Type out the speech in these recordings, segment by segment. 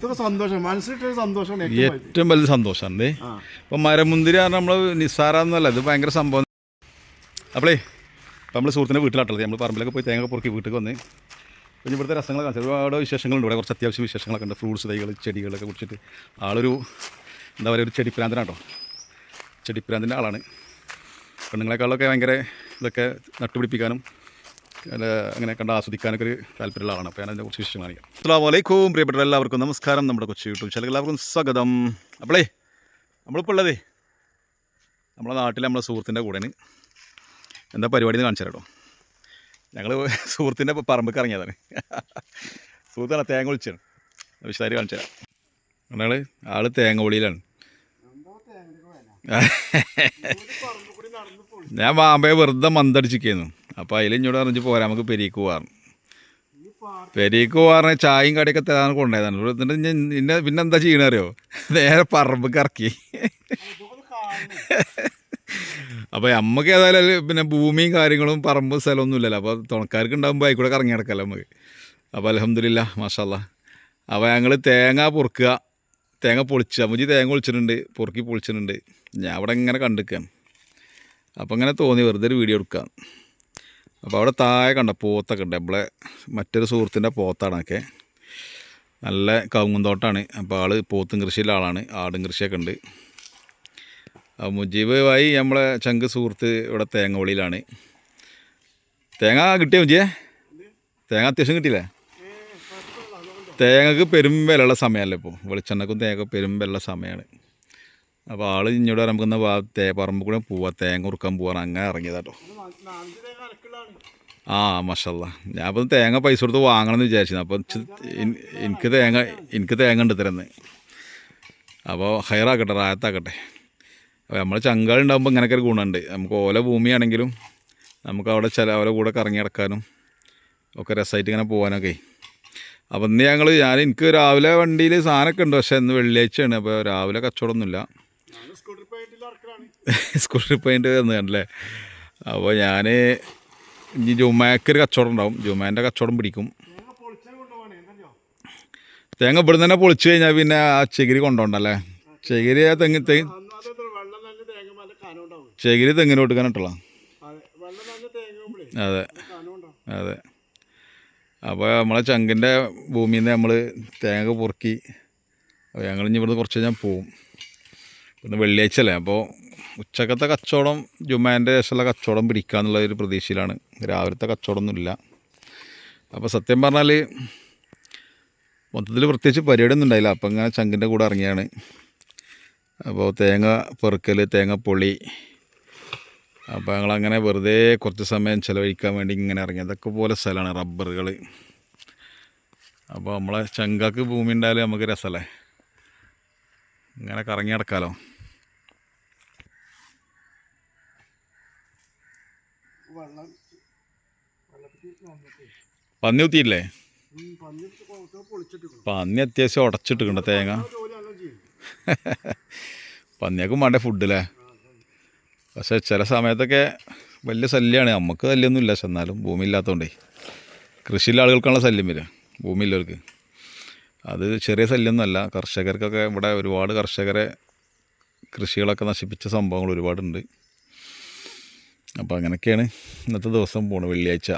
ഇതൊക്കെ സന്തോഷം. മനസ്സിലിട്ടൊരു സന്തോഷമാണ് ഏറ്റവും വലിയ. സന്തോഷമാണ് അപ്പോൾ മരമുന്തിരി പറഞ്ഞാൽ നമ്മൾ നിസ്സാരാന്നല്ല ഇത് ഭയങ്കര സംഭവം. അപ്പോളേ ഇപ്പം നമ്മൾ സുഹൃത്തിന്റെ വീട്ടിലാട്ടുള്ളത് നമ്മൾ പറമ്പിലൊക്കെ പോയി തേങ്ങ പൊറുക്കി വീട്ടിൽ വന്ന്. പിന്നെ ഇവിടുത്തെ രസങ്ങൾ കാണിച്ചത് ഒരുപാട് വിശേഷങ്ങളുണ്ട് ഇവിടെ. കുറച്ച് അത്യാവശ്യം വിശേഷങ്ങളൊക്കെ ഉണ്ട്. ഫ്രൂട്ട്സ് തൈകൾ ചെടികളൊക്കെ കുടിച്ചിട്ട് ആളൊരു എന്താ പറയുക ഒരു ചെടിപ്രാന്തനാട്ടോ. ചെടിപ്രാന്തിന്റെ ആളാണ്. പെണ്ണുങ്ങളെക്കാളൊക്കെ ഭയങ്കര ഇതൊക്കെ നട്ടുപിടിപ്പിക്കാനും അങ്ങനെ കണ്ട് ആസ്വദിക്കാനൊക്കെ ഒരു താല്പര്യമുള്ള ആളാണ്. അപ്പോൾ ഞാൻ അതിനെ കുറിച്ച് വിശേഷം കാണിക്കാം. അസ്സാം വലൈക്കും പ്രിയപ്പെട്ട എല്ലാവർക്കും നമസ്കാരം. നമ്മുടെ കൊച്ചു യൂട്യൂബ് ചാനൽ എല്ലാവർക്കും സ്വാഗതം. അപ്പോളേ നമ്മളിപ്പോൾ ഉള്ളതേ നമ്മളെ നാട്ടിലെ നമ്മളെ സുഹൃത്തിന്റെ കൂടെയാണ്. എന്താ പരിപാടി എന്ന് കാണിച്ചു തരാം ഞങ്ങൾ സുഹൃത്തിന്റെ പറമ്പ് ഇറങ്ങിയതാണ്. സുഹൃത്താണ് തേങ്ങ ഒളിച്ചാണ് വിശദാരി കാണിച്ചു തരാം. ഞങ്ങൾ ആൾ തേങ്ങ ഒളിയിലാണ്. ഞാൻ ബാമ്പയെ വെറുതെ മന്ദടിച്ചിരിക്കുന്നു അപ്പോൾ അതിൽ ഇഞ്ഞോട് അറിഞ്ഞ് പോരാ നമുക്ക് പെരീക്ക് പോകാറുണ്ട് പെരീക്ക് പോകാറിന് ചായയും കടിയൊക്കെ തരാൻ കൊണ്ടുപോയതാണ്. എന്നിട്ട് പിന്നെ പിന്നെ എന്താ ചെയ്യണറിയോ നേരെ പറമ്പ് കറക്കി അപ്പോൾ നമുക്ക് ഏതായാലും പിന്നെ ഭൂമിയും കാര്യങ്ങളും പറമ്പ് സ്ഥലമൊന്നും ഇല്ലല്ലോ. അപ്പോൾ തുണക്കാർക്ക് ഉണ്ടാകുമ്പോൾ ആയിക്കൂടെ കറങ്ങി നടക്കല്ലോ നമുക്ക് അപ്പോൾ അലഹമില്ല മാഷല്ല. അപ്പോൾ ഞങ്ങൾ തേങ്ങ പൊറുക്കുക. തേങ്ങ പൊളിച്ച് മുജി തേങ്ങ പൊളിച്ചിട്ടുണ്ട്. പൊറുക്കി പൊളിച്ചിട്ടുണ്ട്. ഞാൻ അവിടെ ഇങ്ങനെ കണ്ടിരിക്കുകയാണ് അപ്പോൾ ഇങ്ങനെ തോന്നി വെറുതെ ഒരു വീഡിയോ എടുക്കാം അപ്പോൾ അവിടെ താഴെ കണ്ട പോത്തൊക്കെ ഉണ്ട്. നമ്മളെ മറ്റൊരു സുഹൃത്തിന്റെ പോത്താണ് ഒക്കെ നല്ല കവുങ്ങുന്തോട്ടാണ് അപ്പോൾ ആൾ പോത്തും കൃഷിയിലെ ആളാണ്. ആടും കൃഷിയൊക്കെ ഉണ്ട്. അപ്പോൾ മുജീബ് ഭായി നമ്മളെ ചങ്ക് സുഹൃത്ത് ഇവിടെ തേങ്ങ തേങ്ങ കിട്ടിയോ മുജിയെ തേങ്ങ അത്യാവശ്യം കിട്ടിയില്ലേ? തേങ്ങക്ക് പെരും വിലയുള്ള സമയമല്ലേ ഇപ്പോൾ വെളിച്ചെണ്ണക്കും തേങ്ങ പെരും വിലയുള്ള സമയമാണ് അപ്പോൾ ആൾ ഇങ്ങോട്ട് ഇറങ്ങുന്ന തേ പറമ്പ് കൂടെ പോവാ. തേങ്ങ ഉറുക്കാൻ പോവാൻ അങ്ങനെ ഇറങ്ങിയതാട്ടോ. ആ മഷല്ല. ഞാൻ അപ്പം തേങ്ങ പൈസ കൊടുത്ത് വാങ്ങണം എന്ന് വിചാരിച്ചു അപ്പം എനിക്ക് തേങ്ങ എനിക്ക് തേങ്ങ ഉണ്ട് തരുന്നത് അപ്പോൾ ഹയറാക്കട്ടെ റായത്താക്കട്ടെ. അപ്പോൾ നമ്മൾ ചങ്കാളുണ്ടാകുമ്പോൾ ഇങ്ങനെയൊക്കെ ഒരു ഗുണമുണ്ട്. നമുക്ക് ഓല ഭൂമിയാണെങ്കിലും നമുക്ക് അവിടെ ചില അവരെ കൂടെ കറങ്ങി നടക്കാനും ഒക്കെ രസമായിട്ട് ഇങ്ങനെ പോകാനൊക്കെ അപ്പം ഇന്ന് ഞങ്ങൾ ഞാൻ എനിക്ക് രാവിലെ വണ്ടിയിൽ സാധനമൊക്കെ ഉണ്ട്. പക്ഷേ ഇന്ന് വെള്ളിയാഴ്ചയാണ്. അപ്പോൾ രാവിലെ കച്ചവടമൊന്നുമില്ല. സ്കൂൾ ട്രിപ്പ് കഴിഞ്ഞിട്ട് കണ്ടല്ലേ? അപ്പോൾ ഞാൻ ഇനി ജുമാക്ക് ഒരു കച്ചവടം ഉണ്ടാവും. ജുമാന്റെ കച്ചവടം പിടിക്കും. തേങ്ങ ഇവിടെ തന്നെ പൊളിച്ചു കഴിഞ്ഞാൽ പിന്നെ ആ ചകിരി കൊണ്ടുപോകണ്ടല്ലേ ചകിരി ആ തെങ്ങ് തെങ്ങ് ചകിരി തെങ്ങിന് കൊടുക്കാനിട്ടുള്ള അതെ അതെ. അപ്പോൾ നമ്മളെ ചങ്കിന്റെ ഭൂമിയിൽ നിന്ന് നമ്മൾ തേങ്ങ പൊറുക്കി അപ്പോൾ ഞങ്ങൾ ഇനി ഇവിടുന്ന് കുറച്ച് കഴിഞ്ഞാൽ പോവും. ഇന്ന് വെള്ളിയാഴ്ച അല്ലേ അപ്പോൾ ഉച്ചക്കത്തെ കച്ചവടം ജുമാന്റെ ശേഷമുള്ള കച്ചവടം പിടിക്കുക ഒരു പ്രതീക്ഷയിലാണ്. രാവിലത്തെ കച്ചവടമൊന്നുമില്ല. അപ്പോൾ സത്യം പറഞ്ഞാൽ മൊത്തത്തിൽ പ്രത്യേകിച്ച് പരിപാടിയൊന്നും ഉണ്ടായില്ല. അപ്പം ഇങ്ങനെ ചങ്കിന്റെ കൂടെ ഇറങ്ങിയാണ്. അപ്പോൾ തേങ്ങ പെറുക്കൽ തേങ്ങ പൊളി അപ്പോൾ ഞങ്ങളങ്ങനെ വെറുതെ കുറച്ച് സമയം ചിലവഴിക്കാൻ വേണ്ടി ഇങ്ങനെ ഇറങ്ങി. അതൊക്കെ പോലെ സ്ഥലമാണ് റബ്ബറുകൾ അപ്പോൾ നമ്മളെ ചങ്കാക്ക് ഭൂമി ഉണ്ടായാലും നമുക്ക് രസമല്ലേ? ഇങ്ങനെ കറങ്ങി നടക്കാമല്ലോ വെള്ളം പന്നി കുത്തിയില്ലേ പന്നി അത്യാവശ്യം ഉടച്ചിട്ടുണ്ട് തേങ്ങ. പന്നിയൊക്കെ വേണ്ട ഫുഡല്ലേ പക്ഷെ ചില സമയത്തൊക്കെ വലിയ ശല്യമാണ് നമുക്ക് ശല്യമൊന്നുമില്ല പക്ഷെ എന്നാലും ഭൂമി ഇല്ലാത്തതുകൊണ്ടേ കൃഷിയിലെ ആളുകൾക്കാണല്ലോ ശല്യം വരിക. ഭൂമിയില്ലവർക്ക് അത് ചെറിയ ശല്യമൊന്നുമല്ല കർഷകർക്കൊക്കെ ഇവിടെ ഒരുപാട് കർഷകരെ കൃഷികളൊക്കെ നശിപ്പിച്ച സംഭവങ്ങൾ ഒരുപാടുണ്ട്. അപ്പോൾ അങ്ങനെയൊക്കെയാണ് ഇന്നത്തെ ദിവസം പോണത് വെള്ളിയാഴ്ച.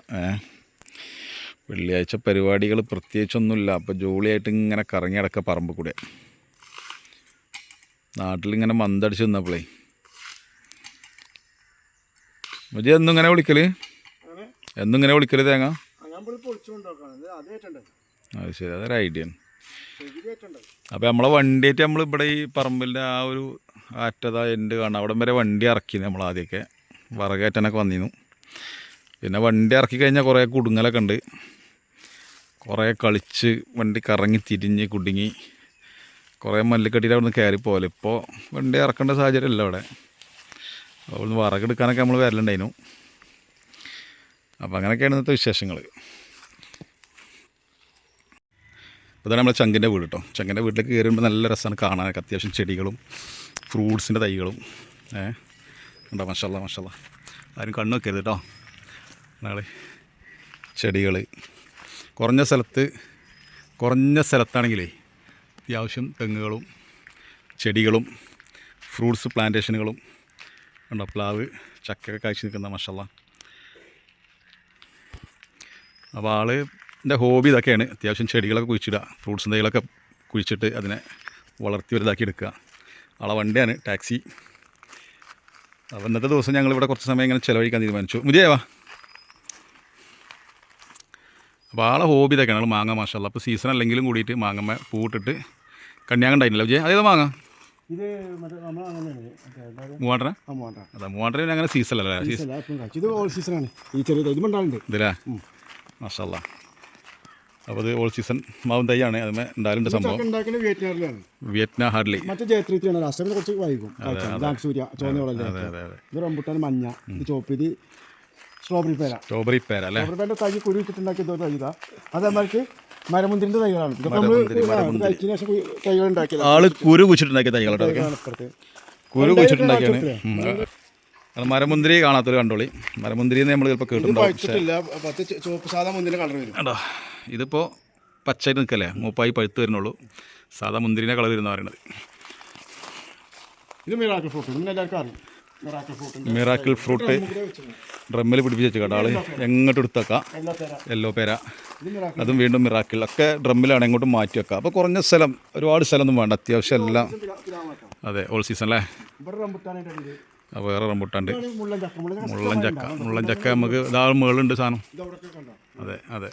വെള്ളിയാഴ്ച പരിപാടികൾ പ്രത്യേകിച്ചൊന്നുമില്ല. അപ്പോൾ ജോളിയായിട്ട് ഇങ്ങനെ കറങ്ങി അടക്കുക പറമ്പ് കൂടെ. നാട്ടിലിങ്ങനെ മന്തടിച്ച് നിന്നപ്പോളേ. മുജി എന്നും ഇങ്ങനെ വിളിക്കൽ? എന്നിങ്ങനെ എന്നും ഇങ്ങനെ വിളിക്കൽ തേങ്ങ? അത് ശരി അതൊരു ഐഡിയ അപ്പോൾ നമ്മളെ വണ്ടിയായിട്ട് നമ്മൾ ഇവിടെ ഈ പറമ്പിന്റെ ആ ഒരു ആറ്റത എന്റെ കാണാം അവിടം വരെ വണ്ടി ഇറക്കി നമ്മൾ ആദ്യമൊക്കെ വിറകേറ്റാനൊക്കെ വന്നിരുന്നു. പിന്നെ വണ്ടി ഇറക്കി കഴിഞ്ഞാൽ കുറേ കുടുങ്ങലൊക്കെ ഉണ്ട്. കുറേ കളിച്ച് വണ്ടി കറങ്ങി തിരിഞ്ഞ് കുടുങ്ങി. കുറേ മല്ലിക്കട്ടിയിൽ അവിടെ നിന്ന് കയറി പോലെ ഇപ്പോൾ വണ്ടി ഇറക്കേണ്ട സാഹചര്യം സാഹചര്യമല്ല അവിടെ. അവിടുന്ന് വിറകെടുക്കാനൊക്കെ നമ്മൾ വരലുണ്ടായിരുന്നു. അപ്പോൾ അങ്ങനെയൊക്കെയാണ് ഇന്നത്തെ വിശേഷങ്ങൾ ഇതാണ് നമ്മുടെ ചങ്കിന്റെ വീട് കേട്ടോ ചങ്കിന്റെ വീട്ടിലേക്ക് കയറുമ്പോൾ നല്ല രസമാണ് കാണാനൊക്കെ. അത്യാവശ്യം ചെടികളും ഫ്രൂട്ട്സിന്റെ തൈകളും. ഏ ഉണ്ടോ? മഷല്ല മഷല്ല. ആരും കണ്ണു വെക്കരുത് കേട്ടോ നാളെ ചെടികൾ കുറഞ്ഞ സ്ഥലത്ത് കുറഞ്ഞ സ്ഥലത്താണെങ്കിലേ അത്യാവശ്യം തെങ്ങുകളും ചെടികളും ഫ്രൂട്ട്സ് പ്ലാന്റേഷനുകളും ഉണ്ടോ? പ്ലാവ് ചക്ക കാഴ്ച നിൽക്കുന്ന മഷല്ല. അപ്പോൾ ആൾ എന്റെ ഹോബി ഇതൊക്കെയാണ്. അത്യാവശ്യം ചെടികളൊക്കെ കുഴിച്ചിടുക ഫ്രൂട്ട്സ് എന്തെങ്കിലുമൊക്കെ കുഴിച്ചിട്ട് അതിനെ വളർത്തി വലുതാക്കി എടുക്കുക. ആളെ വണ്ടിയാണ് ടാക്സി. അപ്പോൾ ഇന്നത്തെ ദിവസം ഞങ്ങൾ ഇവിടെ കുറച്ച് സമയം ഇങ്ങനെ ചിലവഴിക്കാൻ തീരുമാനിച്ചു. മുജയവാ അപ്പോൾ ആളെ ഹോബി ഇതൊക്കെയാണ്. ആൾ മാങ്ങ മാഷല്ല അപ്പോൾ സീസൺ അല്ലെങ്കിലും കൂടിയിട്ട് മാങ്ങമ്മ പൂട്ടിട്ട് കണ്യാങ്ങ ഉണ്ടായിരുന്നില്ല വിജയ് അതേത് മാങ്ങ? ഇത് മൂവാണ്ടര അതാ മൂവാണ്ടര അങ്ങനെ സീസൺ അല്ലേ ഇത് ഓൾ സീസണാണ് ഈ ചെറിയ ഇത് ഉണ്ടാകുന്നുണ്ട് ഇതില്ലേ മാഷല്ല അപ്പോൾ അത് ഓൾ സീസൺ മാവും തൈയാണ്. അതിന് ഉണ്ടായാലുണ്ട് സംഭവം. വിയറ്റ്നാ ഹാർഡ്ലി മറ്റേ ജയത്രീത്തിയാണ് ലാസ്റ്റ് കുറച്ച് വൈകും. സൂര്യ അതെ അതെ. അതെ ഇത് റംബുട്ടാൻ മഞ്ഞ ഇത് ചോപ്പ് ഇത് സ്ട്രോബെറി പേര. സ്ട്രോബെറി പേര അല്ലേ? സ്ട്രോബെറി തൈ കുരു വെച്ചിട്ടുണ്ടാക്കിയ ഇതോ തൈ ഇതാ. അതേമാർക്ക് മരമുന്തിരിന്റെ തൈകളാണ്. ആൾ കുരു കുച്ചിട്ടുണ്ടാക്കിയ തൈകളാണ് കുരു കുച്ചിട്ടുണ്ടാക്കിയാണ്. അത് മരമുന്തിരി കാണാത്തൊരു കണ്ടോളി. മരമുന്തിരി നമ്മൾ ചിലപ്പോൾ കേട്ടിട്ടുണ്ടാവും. ചോപ്പ് സാധാ മുന്തിരി കളർ വരും. കണ്ടോ? ഇതിപ്പോൾ പച്ചയിൽ നിൽക്കല്ലേ? മൂപ്പായി പഴുത്ത് വരുന്നുള്ളൂ. സാധാ മുന്തിരിനെ കളർ വരുന്ന പറയുന്നത്. ഇത് മിറാക്കിൾ ഫ്രൂട്ട്. ഇന്ന് എല്ലാവർക്കും അറിയും. മിറാക്കിൾ ഫ്രൂട്ട് ഡ്രമ്മിൽ പിടിപ്പിച്ച് വെച്ച് കേട്ടോ. ആൾ എങ്ങോട്ട് എടുത്തേക്കാം? യെല്ലോ പേര. അതും വീണ്ടും മിറാക്കിൾ. ഒക്കെ ഡ്രമ്മിലാണ് എങ്ങോട്ടും മാറ്റി വെക്കുക. അപ്പോൾ കുറഞ്ഞ സ്ഥലം ഒരുപാട് സ്ഥലമൊന്നും വേണ്ട. അത്യാവശ്യം എല്ലാം. അതെ ഓൾ സീസൺ അല്ലേ? വേറെ റംബുട്ടാണ്ട് മുള്ളൻ ചക്ക. മുള്ളൻ ചക്ക നമുക്ക് ഇതാ മേളുണ്ട് സാധനം. അതെ അതെ.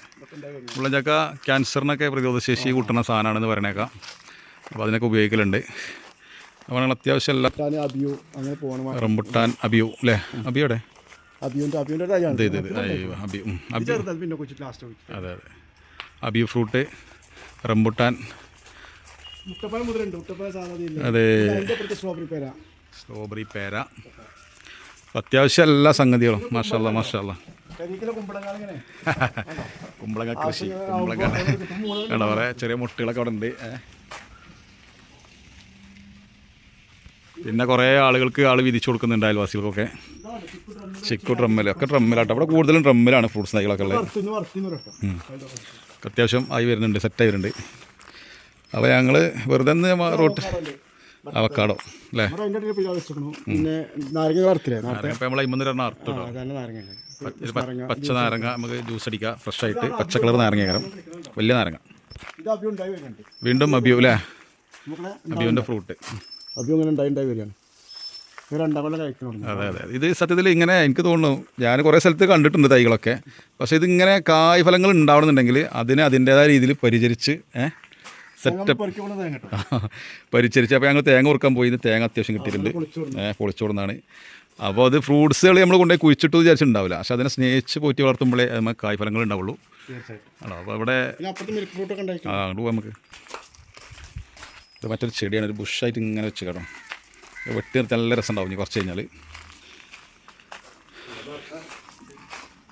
മുള്ളൻ ചക്ക ക്യാൻസറിനൊക്കെ പ്രതിരോധശേഷി കൂട്ടുന്ന സാധനമാണെന്ന് പറയണേക്കാം. അപ്പോൾ അതിനൊക്കെ ഉപയോഗിക്കലുണ്ട്. അപ്പോൾ ഞങ്ങൾ അത്യാവശ്യം എല്ലാം റംബുട്ടാൻ അബിയു അല്ലേ? അബിയോടെ അതെ അതെ അബിയു. Fruit rambutan. അതെ. സ്ട്രോബെറി പേര. അത്യാവശ്യം എല്ലാ സംഗതികളും. മാഷല്ല മാഷല്ല കുമ്പളങ്ങ കൃഷി കുമ്പളങ്ങ കണ്ടോ പറയുക ചെറിയ മുട്ടുകളൊക്കെ അവിടെ ഉണ്ട് പിന്നെ കുറേ ആളുകൾക്ക് ആൾ വിധിച്ചു കൊടുക്കുന്നുണ്ട് അയൽവാസികൾക്കൊക്കെ. ചിക്കു ഡ്രമ്മിൽ ഒക്കെ ഡ്രമ്മിലാട്ടോ. അവിടെ കൂടുതലും ഡ്രമ്മിലാണ് ഫ്രൂട്ട്സ് തൈകളൊക്കെ ഉള്ളത്. അത്യാവശ്യം ആയി വരുന്നുണ്ട് സെറ്റായി വരുന്നുണ്ട്. അപ്പോൾ ഞങ്ങൾ വെറുതെ റോട്ട് അവക്കാടോ അല്ലേ? പിന്നെ നാരങ്ങ വറുത്തില്ലേ നാരങ്ങ? പച്ച നാരങ്ങ നമുക്ക് ജ്യൂസ് അടിക്കാം ഫ്രഷ് ആയിട്ട്. പച്ച കളർ നാരങ്ങ കയറും വലിയ നാരങ്ങ. വീണ്ടും അബിയു അല്ലേ? അബിയുവിന്റെ ഫ്രൂട്ട് അബിയു അങ്ങനെ ഉണ്ടായി ഉണ്ടായി വരികയാണ്. ഇത് രണ്ടാം കൊല്ലം അതെ അതെ. ഇത് സത്യത്തിൽ ഇങ്ങനെ എനിക്ക് തോന്നുന്നു ഞാൻ കുറേ സ്ഥലത്ത് കണ്ടിട്ടുണ്ട് തൈകളൊക്കെ. പക്ഷേ ഇതിങ്ങനെ കായ് ഫലങ്ങൾ ഉണ്ടാവണമെന്നുണ്ടെങ്കിൽ അതിനെ അതിന്റേതായ രീതിയിൽ പരിചരിച്ച് ഏഹ് സെറ്റപ്പ് പരിച്ചരിച്ച്. അപ്പോൾ ഞങ്ങൾ തേങ്ങ ഉറക്കാൻ പോയി. തേങ്ങ അത്യാവശ്യം കിട്ടിയിട്ടുണ്ട്. ഏഹ് പൊളിച്ചോടുന്നതാണ്. അപ്പോൾ അത് ഫ്രൂട്ട്സുകൾ നമ്മൾ കൊണ്ടുപോയി കുഴിച്ചിട്ട് വിചാരിച്ചിട്ടുണ്ടാവില്ല. പക്ഷെ അതിനെ സ്നേഹിച്ച് പോറ്റി വളർത്തുമ്പോഴേ നമുക്ക് കായ്ഫലങ്ങൾ ഉണ്ടാവുള്ളൂ. ആണോ? അപ്പോൾ ഇവിടെ ആ അങ്ങോട്ട് പോകാം നമുക്ക്. ഇത് മറ്റൊരു ചെടിയാണ്. ഒരു ബുഷായിട്ട് ഇങ്ങനെ വെച്ച് കേട്ടോ. വെട്ടി നിർത്തി നല്ല രസം ഉണ്ടാവും ഇനി കുറച്ച് കഴിഞ്ഞാൽ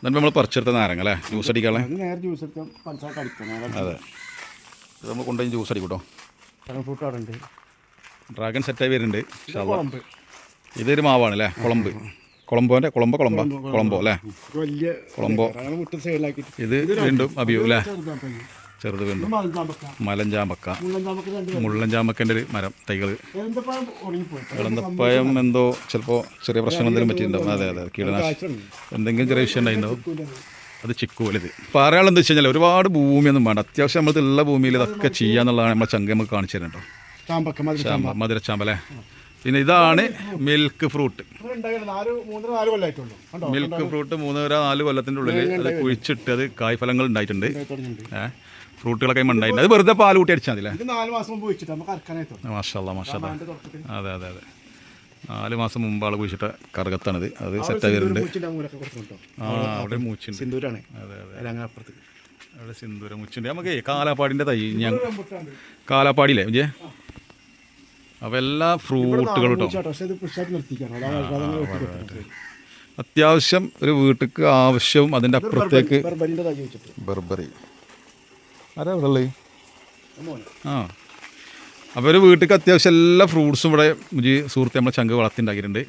നമ്മൾ പറിച്ചെടുത്ത നാരങ്ങ അല്ലേ? ജ്യൂസ് അടിക്കാളെ അത്. ഇത് നമ്മൾ കൊണ്ടുപോയി ജ്യൂസ് അടിക്കൂട്ടോ. ഡ്രാഗൺ ഫ്രൂട്ട് അവിടെ ഉണ്ട് ഡ്രാഗൺ സെറ്റായി വരുന്നുണ്ട്. ഇതൊരു മാവാണ് അല്ലേ? കുളമ്പ്. കുളമ്പോന്റെ കുളമ്പ കുളമ്പ. കുളമ്പോ അല്ലേ? കുളമ്പോ. ഇത് വീണ്ടും അബിയോ അല്ലേ. ചെറുത് വീണ്ടും. മലഞ്ചാമ്പക്ക. മുള്ളഞ്ചാമ്പക്കന്റെ ഒരു മരം തൈകൾ ഇളന്തപ്പഴം എന്തോ ചിലപ്പോൾ ചെറിയ പ്രശ്നം എന്തെങ്കിലും പറ്റിയിട്ടുണ്ടാവും. അതെ അതെ. കീടനാശിനി എന്തെങ്കിലും ചെറിയ വിഷയം ഉണ്ടായിട്ടുണ്ടാവും. അത് ചിക്കു വലുത് പറയാനുള്ളത് വെച്ച് കഴിഞ്ഞാൽ ഒരുപാട് ഭൂമിയൊന്നും വേണ്ട. അത്യാവശ്യം നമ്മൾ ഉള്ള ഭൂമിയിൽ ഇതൊക്കെ ചെയ്യാന്നുള്ളതാണ് നമ്മളെ ചങ്ക നമുക്ക് കാണിച്ചു ചാമ്പ. അല്ലേ? പിന്നെ ഇതാണ് മിൽക്ക് ഫ്രൂട്ട്. മൂന്നര മിൽക്ക് ഫ്രൂട്ട് മൂന്ന് വരെ നാല് കൊല്ലത്തിന്റെ ഉള്ളിൽ അത് കുഴിച്ചിട്ട് അത് കായ്ഫലങ്ങൾ ഉണ്ടായിട്ടുണ്ട്. ഉണ്ടായി ഏഹ് ഫ്രൂട്ടുകളൊക്കെ ഉണ്ടായിട്ടുണ്ട്. അത് വെറുതെ പാൽ കൂട്ടി അടിച്ചാൽ മതി അല്ലേ? മാഷാ അതിന്റെ അതെ അതെ അതെ. നാല് മാസം മുമ്പ് ആൾ കുഴിച്ചിട്ട കറുകത്താണിത്. അത് സെറ്റ് വരുന്നുണ്ട് ആ അവിടെ മൂച്ചുണ്ട്. സിന്ദൂരാണ്. അതെ അതെ. അപ്പുറത്ത്. അവിടെ സിന്ദൂരം മുച്ചുണ്ട്. നമുക്ക് കാലാപ്പാടിന്റെ തൈ ഞാൻ കാലാപ്പാടിയില്ലേ വിജയ? അപ്പോൾ എല്ലാ ഫ്രൂട്ടുകളും കേട്ടോ. അത്യാവശ്യം ഒരു വീട്ടിക്ക് ആവശ്യവും അതിന്റെ അപ്പുറത്തേക്ക് ബർബറി ആരാ ഇവിടെ ആ. അപ്പോൾ ഒരു വീട്ടിലേക്ക് അത്യാവശ്യം എല്ലാ ഫ്രൂട്ട്സും ഇവിടെ മുജി സുഹൃത്ത് നമ്മളെ ചങ്ക് വളർത്തിണ്ടാക്കിയിട്ടുണ്ട്.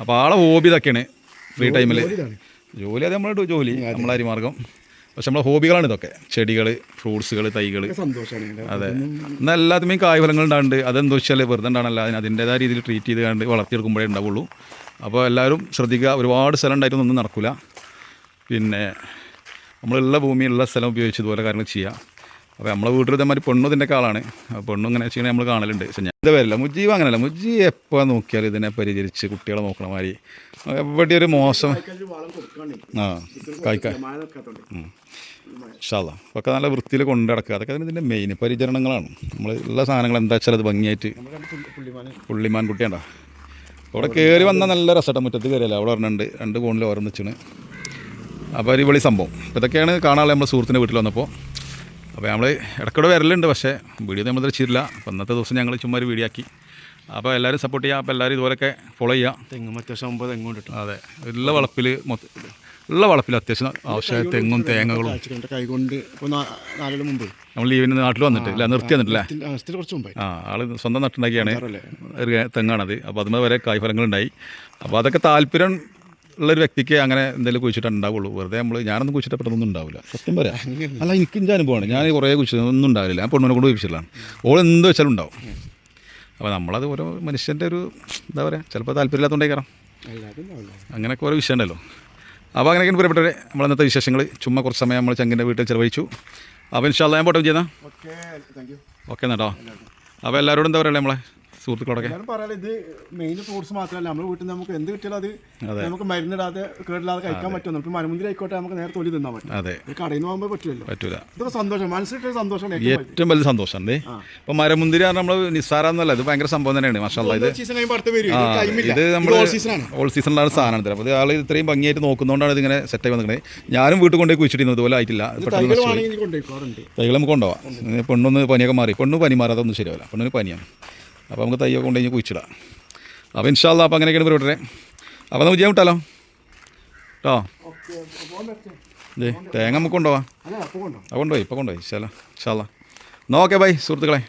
അപ്പോൾ ആളെ ഹോബി ഇതൊക്കെയാണ് ഫ്രീ ടൈമിൽ ജോലി അത് നമ്മളെ ജോലി നമ്മളെ അരിമാർഗം. പക്ഷെ നമ്മളെ ഹോബികളാണ് ഇതൊക്കെ. ചെടികൾ ഫ്രൂട്ട്സുകൾ തൈകൾ അതെ. എന്നാൽ എല്ലാത്തിനും കായ്ഫലങ്ങൾ ഉണ്ടാകുന്നുണ്ട് അതെന്താ വെച്ചാൽ വെറുതെ ഉണ്ടാകണമല്ല അതിന് അതിന്റേതായ രീതിയിൽ ട്രീറ്റ് ചെയ്ത് കണ്ട് വളർത്തിയെടുക്കുമ്പോഴേ ഉണ്ടാവുള്ളൂ അപ്പോൾ എല്ലാവരും ശ്രദ്ധിക്കുക. ഒരുപാട് സ്ഥലം ഉണ്ടായിട്ടൊന്നും നടക്കില്ല പിന്നെ നമ്മളുള്ള ഭൂമിയുള്ള സ്ഥലം ഉപയോഗിച്ച് ഇതുപോലെ കാര്യങ്ങൾ ചെയ്യാം. അപ്പോൾ നമ്മളെ വീട്ടിൽ ഇതേമാതിരി പെണ്ണു ഇതിന്റെ ആളാണ്. പെണ്ണു ഇങ്ങനെ വെച്ചാൽ നമ്മൾ കാണലുണ്ട്. പക്ഷെ ഞാൻ ഇത് വരില്ല. മുജീബ് അങ്ങനെയല്ല. മുജീബ് എപ്പോൾ നോക്കിയാലും ഇതിനെ പരിചരിച്ച് കുട്ടികളെ നോക്കണ മാതിരി. എവിടെ ഒരു മോശം ആ കായ്ക്കാൻ ഷാ ഒക്കെ നല്ല വൃത്തിയിൽ കൊണ്ടു നടക്കുക. അതൊക്കെ ഇതിന്റെ മെയിൻ പരിചരണങ്ങളാണ്. നമ്മൾ ഉള്ള സാധനങ്ങൾ എന്താ വെച്ചാൽ അത് ഭംഗിയായിട്ട് പുള്ളിമാൻ കുട്ടിയുണ്ടോ. അവിടെ കയറി വന്ന നല്ല രസട്ട. മുറ്റത്ത് കയറിയല്ല അവിടെ പറഞ്ഞിട്ടുണ്ട് രണ്ട് കോണിൽ ഓരോന്ന് വെച്ചാണ് അപ്പോൾ അടിപൊളി സംഭവം. ഇതൊക്കെയാണ് കാണാനുള്ള നമ്മുടെ സുഹൃത്തിന്റെ വീട്ടിൽ വന്നപ്പോൾ അപ്പോൾ നമ്മൾ ഇടയ്ക്കൂടെ വരലുണ്ട് പക്ഷേ വീഡിയോ നമ്മൾ വെച്ചിട്ടില്ല അപ്പോൾ ഇന്നത്തെ ദിവസം ഞങ്ങൾ ചുമ്മാ ഒരു വീഡിയോ ആക്കി. അപ്പോൾ എല്ലാവരും സപ്പോർട്ട് ചെയ്യുക അപ്പോൾ എല്ലാവരും ഇതുപോലെയൊക്കെ ഫോളോ ചെയ്യുക. തെങ്ങും അത്യാവശ്യം ഒമ്പത് തെങ്ങും കിട്ടും അതെ. ഉള്ള വളപ്പിൽ മൊത്തം ഉള്ള വളപ്പിൽ അത്യാവശ്യം ആവശ്യമായ തെങ്ങും തേങ്ങകളും. കൈകൊണ്ട് മുമ്പ്. നമ്മൾ ലീവിന് നാട്ടിൽ വന്നിട്ട് ഇല്ല നിർത്തി വന്നിട്ടില്ലേ? ആ ആൾ സ്വന്തം നട്ടുണ്ടാക്കിയാണ്? ഒരു തെങ്ങാണത്. അപ്പോൾ അതുമ്പോൾ വരെ കായ്ഫലങ്ങളുണ്ടായി അപ്പോൾ അതൊക്കെ താല്പര്യം ഉള്ളൊരു വ്യക്തിക്ക് അങ്ങനെ എന്തെങ്കിലും കുഴിച്ചിട്ടുണ്ടാവുള്ളൂ വെറുതെ നമ്മൾ ഞാനൊന്നും കുഴിച്ചിട്ട് ഉണ്ടാവില്ല സത്യം പറയാം. അല്ല എനിക്ക് എന്റെ അനുഭവമാണ്. ഞാൻ കുറേ കുഴിച്ചത് ഒന്നും ഉണ്ടാവില്ല. ഞാൻ പെണ്ണിനെ കൊണ്ട് കുഴിച്ചിട്ടാണ് ഓൾ എന്ത് വെച്ചാലും ഉണ്ടാവും. അപ്പോൾ നമ്മളത് ഓരോ മനുഷ്യന്റെ ഒരു എന്താ പറയുക ചിലപ്പോൾ താല്പര്യമില്ലാത്തതുകൊണ്ടേ കയറാം അല്ലാതെ ഉണ്ടാവില്ല അങ്ങനെയൊക്കെ ഓരോ വിഷയം ഉണ്ടല്ലോ. അപ്പോൾ അങ്ങനെയൊക്കെ പുറപ്പെട്ടവരെ നമ്മൾ ഇന്നത്തെ വിശേഷങ്ങൾ ചുമ്മാ കുറച്ച് സമയം നമ്മൾ ചങ്കിന്റെ വീട്ടിൽ ചിലവഴിച്ചു. അപ്പോൾ ഇൻഷാല്ല ഞാൻ പോട്ടെ ചെയ്യുന്ന ഓക്കെ എന്നാട്ടോ അപ്പോൾ എല്ലാവരോടും എന്താ പറയുക നമ്മളെ? സുഹൃത്തുക്കളോടൊക്കെ. എല്ലാവരും പറയാം ഇത് മെയിൻ ഫ്രൂട്ട്സ് മാത്രമല്ല. നമ്മുടെ വീട്ടിൽ നമുക്ക് എന്ത് കിട്ടിയാലും അത് നമുക്ക് മരുന്നിടാതെ കേടില്ലാതെ കഴിക്കാൻ പറ്റും. നമുക്ക് മരമുന്തിരി ആയിക്കോട്ടെ നമുക്ക് നേരെ തൊലി തിന്നാൻ പറ്റും. അതെ. കടയിൽ നിന്ന് പോകുമ്പോൾ പറ്റില്ലല്ലോ. പറ്റൂല. ഇതൊക്കെ സന്തോഷം. മനസ്സിലൊരു സന്തോഷമാണ് ഏറ്റവും വലിയ സന്തോഷം ഇപ്പൊ മരമുന്തിരി നമ്മൾ നിസ്സാരാന്നല്ല ഇത് ഭയങ്കര സംഭവം തന്നെയാണ് മാഷാല്ല ഇത് ഇത് നമ്മൾ ഓൾ സീസണിലാണ് സാധനം തരാം അപ്പോൾ ആൾ ഇത്രയും ഭംഗിയായിട്ട് നോക്കുന്നതുകൊണ്ടാണ് ഇതിങ്ങനെ സെറ്റായി വന്നിരിക്കുന്നത്. ഞാനും വീട്ടിൽ കൊണ്ടുപോയി കുഴിച്ചിട്ടിരുന്നു ഇതുപോലെ ആയിട്ടില്ല. തൈകൾ നമുക്ക് കൊണ്ടുപോകാം പെണ്ണൊന്ന് പനിയൊക്കെ മാറി. പെണ്ണ് പനി മാറാതൊന്നും ശരിയാവില്ല. പെണ്ണിന് പനിയാണ്. അപ്പോൾ നമുക്ക് തൈയൊക്കെ കൊണ്ടുകഴിഞ്ഞ് കുഴിച്ചിടാം. അപ്പോൾ ഇൻഷാല്ല അപ്പോൾ അങ്ങനെയൊക്കെയാണ് പരിപാടി അപ്പോൾ നമുക്ക് ചെയ്യാൻ വിട്ടാലോ കേട്ടോ ദേ തേങ്ങ നമുക്ക് കൊണ്ടുപോവാം. അത് കൊണ്ടുപോയി ഇപ്പോൾ കൊണ്ടുപോയി. ഇൻഷാല്ല ഇൻഷാല്ല എന്നാൽ ഓക്കെ ബൈ സുഹൃത്തുക്കളെ.